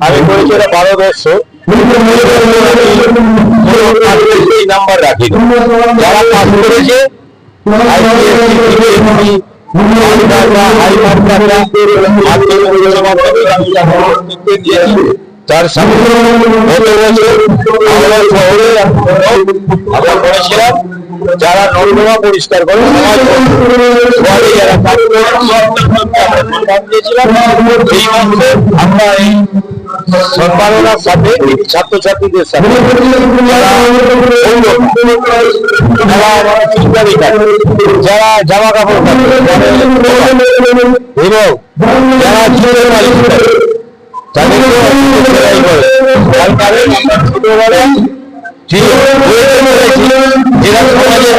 আমি করেছি এটা বারো দশশো নাম্বার রাখি যারা পাস করেছে আইসিএসসি তার সামনে গত করেছিলাম। যারা নর্দমা পরিষ্কার করে আমরা সাথে ছাত্রছাত্রীদের যারা জামা কাপড়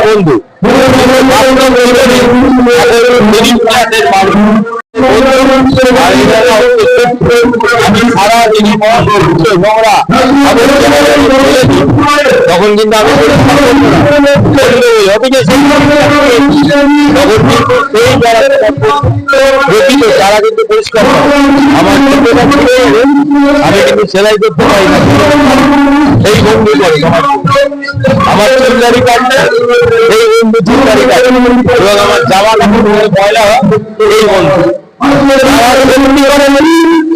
বন্ধু তখন কিন্তু আমি তারা কিন্তু আমার আমি কিন্তু সেলাই করতে পারি না। এই বন্ধু করে আমার চুলদারি কাটলে এই বন্ধু চুলদারি কাটে এবং আমার জামা কাপড় ময়লা এই বন্ধু।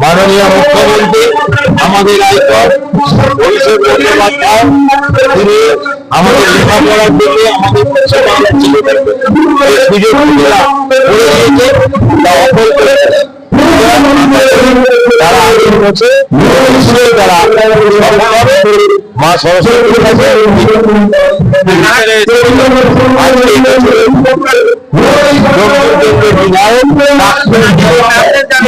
মাননীয় মুখ্যমন্ত্রী, আমাদের আয়কর তিনি আমাদের লেখাপড়ার দিকে আমাদের সুযোগ তারা আগের বছর তারা মা সরস্বতীর কাছে আজকে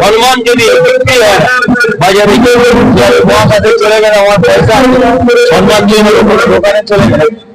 সম্মান যদি বাজারে চলে গেলে আমার পয়সা। সলমান কোনো দোকানে চলে গেলে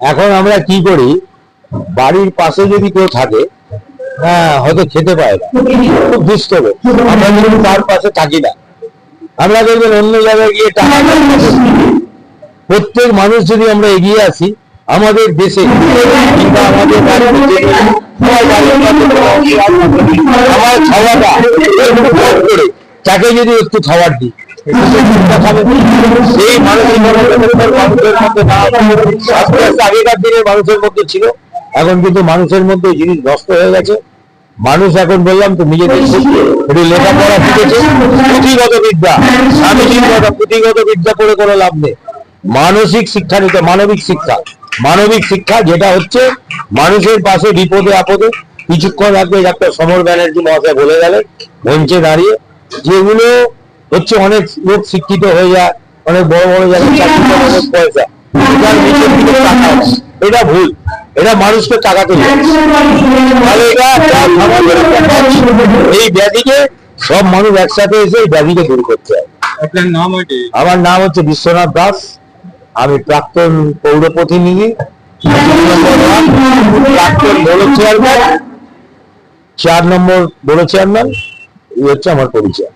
এখন আমরা কি করি? বাড়ির পাশে যদি কেউ থাকে হ্যাঁ হয়তো খেতে পায় না। খুব দুষ্ট লোক। আমরা কিন্তু তার পাশে থাকি না। আমরা দেখবেন অন্য জায়গায় গিয়ে টাকা প্রত্যেক মানুষ যদি আমরা এগিয়ে আসি আমাদের দেশে কিংবা আমাদের আমার খাওয়াটা করে তাকে যদি একটু খাবার দিই। মানসিক মানুষ এখন বললাম তো একটু লেখাপড়া শিখেছে। পুঁথিগত বিদ্যা কথা পুঁথিগত বিদ্যা করে কোনো লাভ নেই। মানসিক শিক্ষা নিতে, মানবিক শিক্ষা। মানবিক শিক্ষা যেটা হচ্ছে, মানুষের পাশে বিপদে আপদে কিছুক্ষণ আগে ডাক্তার সমর ব্যানার্জি মহাশয় বলে গেলেন মঞ্চে দাঁড়িয়ে, যেগুলো হচ্ছে অনেক লোক শিক্ষিত হয়ে যায় অনেক বড় বড় জায়গায় অনেক পয়সা। এটা ভুল। এটা মানুষকে টাকা। এই ব্যাধিকে সব মানুষ একসাথে এসে এই ব্যাধিকে দূর করতে হয়। আমার নাম হচ্ছে বিশ্বনাথ দাস। আমি প্রাক্তন পৌর প্রতিনিধি প্রাক্তন বড় চেয়ারম্যান চার নম্বর বড় চেয়ারম্যান এই হচ্ছে আমার পরিচয়।